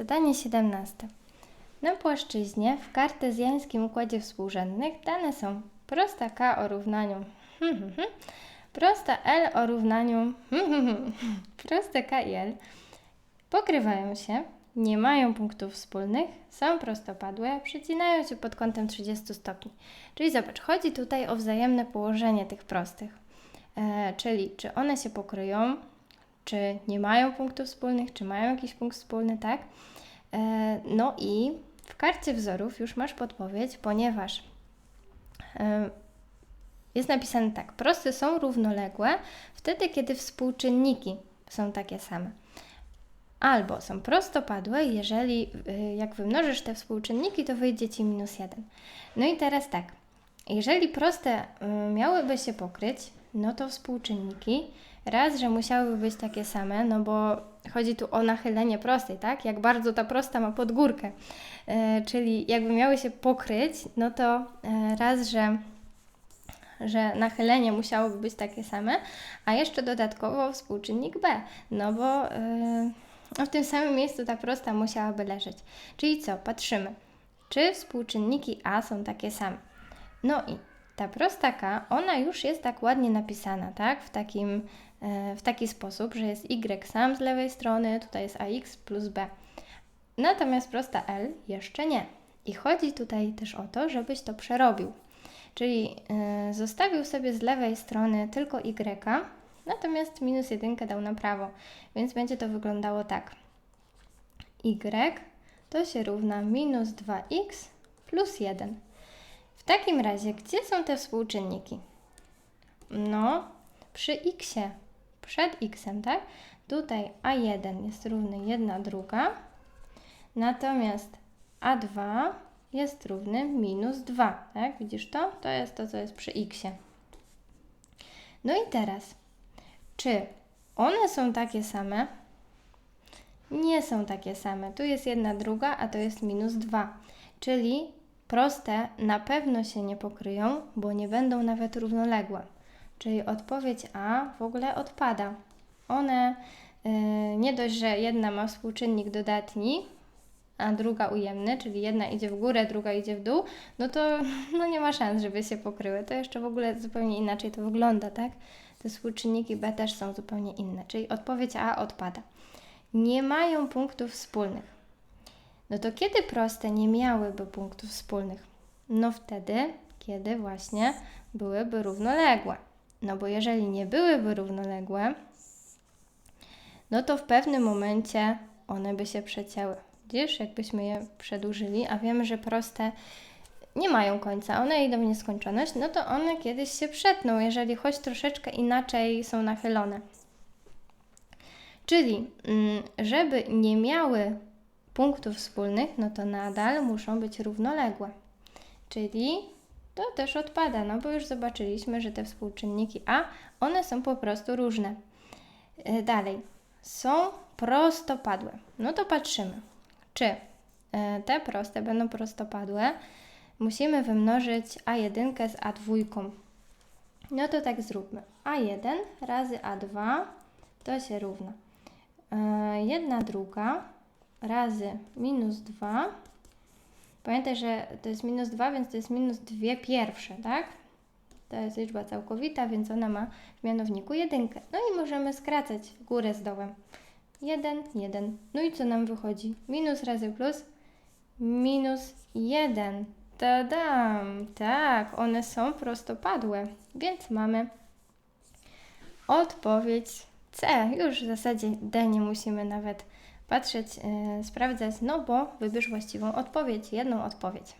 Zadanie 17. Na płaszczyźnie w kartezjańskim układzie współrzędnych dane są prosta k o równaniu hmm, hmm, hmm, prosta L o równaniu proste k i L pokrywają się, nie mają punktów wspólnych, są prostopadłe, przecinają się pod kątem 30 stopni. Czyli zobacz, chodzi tutaj o wzajemne położenie tych prostych. E, czyli czy one się pokryją, czy nie mają punktów wspólnych, czy mają jakiś punkt wspólny, tak? E, no i w karcie wzorów już masz podpowiedź, ponieważ e, jest napisane tak: proste są równoległe wtedy, kiedy współczynniki są takie same. Albo są prostopadłe, jeżeli e, jak wymnożysz te współczynniki, to wyjdzie ci minus 1. No i teraz tak, jeżeli proste miałyby się pokryć, no to współczynniki raz, że musiałyby być takie same, no bo chodzi tu o nachylenie prostej, tak? Jak bardzo ta prosta ma podgórkę. E, czyli jakby miały się pokryć, no to e, raz, że że nachylenie musiałoby być takie same, a jeszcze dodatkowo współczynnik B, no bo yy, w tym samym miejscu ta prosta musiałaby leżeć. Czyli co? Patrzymy, czy współczynniki A są takie same. No i ta prosta K, ona już jest tak ładnie napisana, tak? W, takim, e, w taki sposób, że jest Y sam z lewej strony, tutaj jest AX plus B. Natomiast prosta L jeszcze nie. I chodzi tutaj też o to, żebyś to przerobił. Czyli yy, zostawił sobie z lewej strony tylko Y, natomiast minus jedynkę dał na prawo. Więc będzie to wyglądało tak. Y to się równa minus 2x plus 1. W takim razie, gdzie są te współczynniki? No, przy x, przed x, tak? Tutaj a1 jest równy 1 druga, natomiast a2 jest równy minus 2, tak? Widzisz to? To jest to, co jest przy x. No i teraz, czy one są takie same? Nie są takie same. Tu jest jedna druga, a to jest minus 2. Czyli Proste na pewno się nie pokryją, bo nie będą nawet równoległe. Czyli odpowiedź A w ogóle odpada. One yy, nie dość, że jedna ma współczynnik dodatni, a druga ujemny, czyli jedna idzie w górę, druga idzie w dół, no to no nie ma szans, żeby się pokryły. To jeszcze w ogóle zupełnie inaczej to wygląda, tak? Te współczynniki B też są zupełnie inne, czyli odpowiedź A odpada. Nie mają punktów wspólnych. No to kiedy proste nie miałyby punktów wspólnych? No wtedy, kiedy właśnie byłyby równoległe. No bo jeżeli nie byłyby równoległe, no to w pewnym momencie one by się przecięły. Widzisz, jakbyśmy je przedłużyli, a wiemy, że proste nie mają końca, one idą w nieskończoność, no to one kiedyś się przetną, jeżeli choć troszeczkę inaczej są nachylone. Czyli, mm, żeby nie miały punktów wspólnych, no to nadal muszą być równoległe. Czyli to też odpada, no bo już zobaczyliśmy, że te współczynniki A, one są po prostu różne. E, dalej, są prostopadłe. No to patrzymy, czy e, te proste będą prostopadłe. Musimy wymnożyć A1 z A2. No to tak zróbmy. A1 razy A2 to się równa. E, jedna druga razy minus 2. Pamiętaj, że to jest minus 2, więc to jest minus 2 pierwsze, tak? To jest liczba całkowita, więc ona ma w mianowniku jedynkę. No i możemy skracać górę z dołem. 1, 1. No i co nam wychodzi? Minus razy plus minus 1. Tadam! Tak, one są prostopadłe, więc mamy odpowiedź C. Już w zasadzie D nie musimy nawet patrzeć, yy, sprawdzać, no bo wybierz właściwą odpowiedź, jedną odpowiedź.